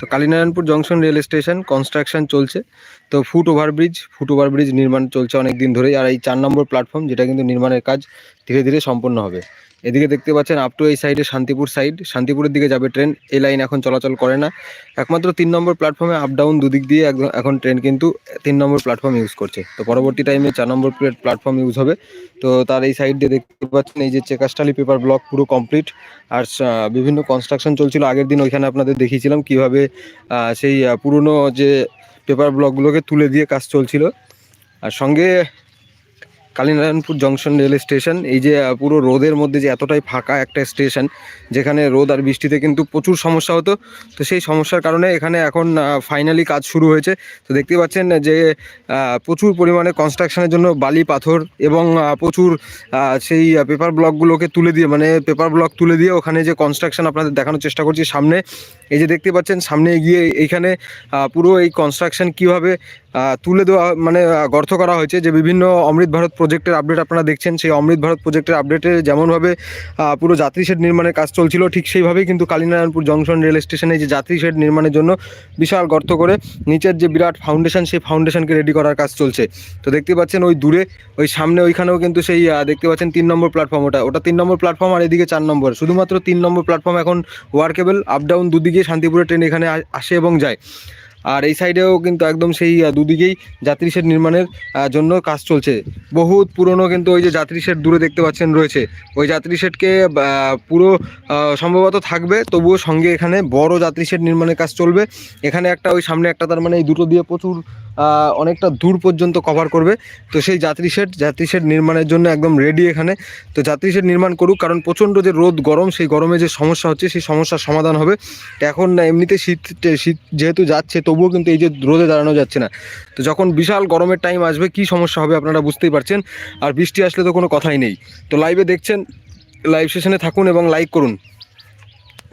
তো Kalinarayanpur junction rail station construction চলছে। তো ফুট ওভারব্রিজ ফুট ওভারব্রিজ নির্মাণ চলছে অনেক দিন ধরেই। আর এই চার নম্বর প্ল্যাটফর্ম যেটা কিন্তু নির্মাণের কাজ ধীরে ধীরে সম্পন্ন হবে। এদিকে দেখতে পাচ্ছেন আপ টু এই সাইডে শান্তিপুর সাইড শান্তিপুরের দিকে যাবে ট্রেন এই লাইন এখন চলাচল করে না। একমাত্র তিন নম্বর প্ল্যাটফর্মে আপ ডাউন দুদিক দিয়ে একদম- এখন ট্রেন কিন্তু তিন নম্বর প্ল্যাটফর্ম ইউজ করছে। তো পরবর্তী টাইমে চার নম্বর প্ল্যাটফর্ম ইউজ হবে। তো তার এই সাইড দিয়ে দেখতে পাচ্ছেন এই যে চেকাস্টালি পেপার ব্লক পুরো কমপ্লিট আর বিভিন্ন কনস্ট্রাকশন চলছিল। আগের দিন ওইখানে আপনাদের দেখিয়েছিলাম কীভাবে সেই পুরনো যে পেপার ব্লকগুলোকে তুলে দিয়ে কাজ চলছিল। আর সঙ্গে কালীনারায়ণপুর জংশন রেল স্টেশন, এই যে পুরো রোদের মধ্যে যে এতটাই ফাঁকা একটা স্টেশন, যেখানে রোদ আর বৃষ্টিতে কিন্তু প্রচুর সমস্যা হতো, তো সেই সমস্যার কারণে এখানে এখন ফাইনালি কাজ শুরু হয়েছে। তো দেখতে পাচ্ছেন যে প্রচুর পরিমাণে কনস্ট্রাকশনের জন্য বালি, পাথর এবং প্রচুর সেই পেপার ব্লকগুলোকে তুলে দিয়ে মানে পেপার ব্লক তুলে দিয়ে ওখানে যে কনস্ট্রাকশন আপনাদের দেখানোর চেষ্টা করছি সামনে। এই যে দেখতে পাচ্ছেন, সামনে গিয়ে এইখানে পুরো এই কনস্ট্রাকশন কীভাবে তুলে দেওয়া মানে গর্ত করা হয়েছে যে বিভিন্ন অমৃত ভারত প্রজেক্টের আপডেট আপনারা দেখছেন। সেই অমৃত ভারত প্রজেক্টের আপডেটে যেমনভাবে পুরো যাত্রী শেড নির্মাণের কাজ চলছিল, ঠিক সেইভাবেই কিন্তু কালীনারায়ণপুর জংশন রেল স্টেশনে যে যাত্রী শেড নির্মাণের জন্য বিশাল গর্ত করে নিচের যে বিরাট ফাউন্ডেশন সেই ফাউন্ডেশনকে রেডি করার কাজ চলছে। তো দেখতে পাচ্ছেন ওই দূরে, ওই সামনে ওইখানেও কিন্তু সেই দেখতে পাচ্ছেন তিন নম্বর প্ল্যাটফর্ম ওটা। ওটা তিন নম্বর প্ল্যাটফর্ম আর এদিকে চার নম্বর। শুধুমাত্র তিন নম্বর প্ল্যাটফর্ম এখন ওয়ার্কেবল আপ ডাউন দুদিকে শান্তিপুরের ট্রেন এখানে আসে এবং যায়। আর এই সাইডেও কিন্তু একদম সেই দুদিকেই যাত্রী শেড নির্মাণের জন্য কাজ চলছে। বহুত পুরনো কিন্তু ওই যে যাত্রী শেড দূরে দেখতে পাচ্ছেন রয়েছে। ওই যাত্রী শেডকে পুরো সম্ভবত থাকবে, তবুও সঙ্গে এখানে বড় যাত্রী শেড নির্মাণের কাজ চলবে। এখানে একটা, ওই সামনে একটা, তার মানে এই দুটো দিয়ে প্রচুর অনেকটা দূর পর্যন্ত কভার করবে। তো সেই যাত্রী শেড যাত্রী শেড নির্মাণের জন্য একদম রেডি এখানে। তো যাত্রী শেড নির্মাণ করুক, কারণ প্রচণ্ড যে রোদ, গরম, সেই গরমে যে সমস্যা হচ্ছে, সেই সমস্যার সমাধান হবে। এখন এমনিতে শীত শীত যেহেতু যাচ্ছে, তবুও কিন্তু এই যে রোদে দাঁড়ানো যাচ্ছে না। তো যখন বিশাল গরমের টাইম আসবে, কি সমস্যা হবে আপনারা বুঝতেই পারছেন। আর বৃষ্টি আসলে তো কোনো কথাই নেই। তো লাইভে দেখছেন লাইভ সেশনে থাকুন এবং লাইক করুন।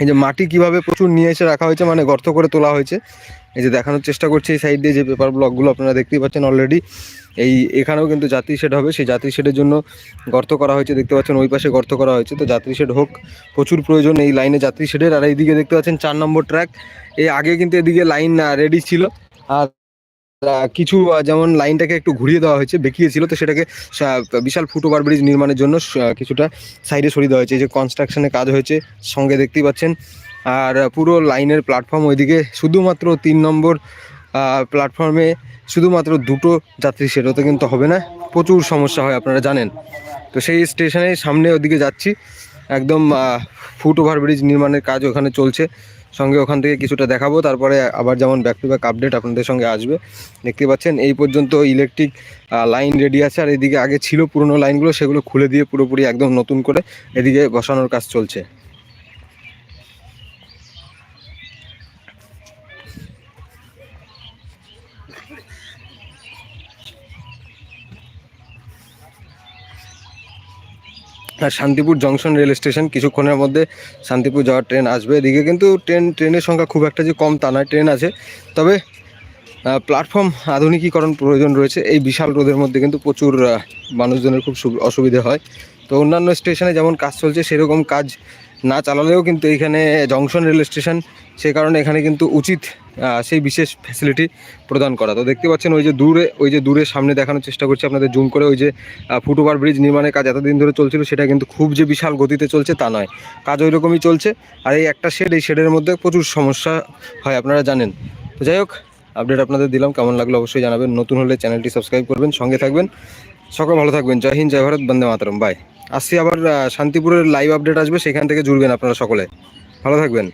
এই যে মাটি কীভাবে প্রচুর নিয়ে এসে রাখা হয়েছে মানে গর্ত করে তোলা হয়েছে। এই যে দেখানোর চেষ্টা করছি, এই সাইড দিয়ে যে পেপার ব্লকগুলো আপনারা দেখতেই পাচ্ছেন অলরেডি এই এখানেও কিন্তু যাত্রী শেড হবে। সেই যাত্রী শেডের জন্য গর্ত করা হয়েছে, দেখতে পাচ্ছেন ওই পাশে গর্ত করা হয়েছে। তো যাত্রী শেড হোক, প্রচুর প্রয়োজন এই লাইনে যাত্রী শেডের আর এইদিকে দেখতে পাচ্ছেন চার নম্বর ট্র্যাক এই আগে কিন্তু এদিকে লাইন রেডি ছিল। আর কিছু যেমন লাইনটাকে একটু ঘুরিয়ে দেওয়া হয়েছে, বেঁকিয়েছিল। তো সেটাকে বিশাল ফুট ওভার ব্রিজ নির্মাণের জন্য কিছুটা সাইডে সরিয়ে দেওয়া হয়েছে। এই যে কনস্ট্রাকশনে কাজ হয়েছে, সঙ্গে দেখতেই পাচ্ছেন। আর পুরো লাইনের প্ল্যাটফর্ম ওইদিকে শুধুমাত্র তিন নম্বর প্ল্যাটফর্মে শুধুমাত্র দুটো যাত্রী, সেটাতে কিন্তু হবে না। প্রচুর সমস্যা হয়, আপনারা জানেন। তো সেই স্টেশনের সামনে ওদিকে যাচ্ছি। একদম ফুট ওভার ব্রিজ নির্মাণের কাজ ওখানে চলছে। সঙ্গে ওখান থেকে কিছুটা দেখাবো, তারপরে আবার যেমন ব্যাক টু ব্যাক আপডেট আপনাদের সঙ্গে আসবে। দেখতে পাচ্ছেন, এই পর্যন্ত ইলেকট্রিক লাইন রেডি আছে। আর এদিকে আগে ছিল পুরনো লাইনগুলো সেগুলো খুলে দিয়ে পুরোপুরি একদম নতুন করে এদিকে বসানোর কাজ চলছে। আর শান্তিপুর জংশন রেল স্টেশন, কিছুক্ষণের মধ্যে শান্তিপুর যাওয়ার ট্রেন আসবে। এদিকে কিন্তু ট্রেন, ট্রেনের সংখ্যা খুব একটা যে কম তা নয়, ট্রেন আছে। তবে প্ল্যাটফর্ম আধুনিকীকরণ প্রয়োজন রয়েছে। এই বিশাল রোদের মধ্যে কিন্তু প্রচুর মানুষজনের খুব অসুবিধে হয়। তো অন্যান্য স্টেশনে যেমন কাজ চলছে, সেরকম কাজ না চালালেও কিন্তু এইখানে জংশন রেল স্টেশন সে কারণে এখানে কিন্তু উচিত সেই বিশেষ ফ্যাসিলিটি প্রদান করা। তো দেখতে পাচ্ছেন ওই যে দূরে, ওই যে দূরে সামনে দেখানোর চেষ্টা করছি আপনাদের, জুম করে ওই যে ফুট ওভার ব্রিজ নির্মাণের কাজ এতদিন ধরে চলছিল, সেটা কিন্তু খুব যে বিশাল গতিতে চলছে তা নয়। কাজ ওই রকমই চলছে, আর এই একটা শেড, এই শেডের মধ্যে প্রচুর সমস্যা হয়, আপনারা জানেন। তো যাই হোক আপডেট আপনাদের দিলাম, কেমন লাগল অবশ্যই জানাবেন। নতুন হলে চ্যানেলটি সাবস্ক্রাইব করবেন, সঙ্গে থাকবেন। সকল ভালো থাকবেন। জয় হিন্দ, জয় ভারত, বন্দে মাতরম বাই আসছি আবার শান্তিপুরের লাইভ আপডেট আসবে সেখান থেকে জুড়বেন আপনারা সকলে। ভালো থাকবেন।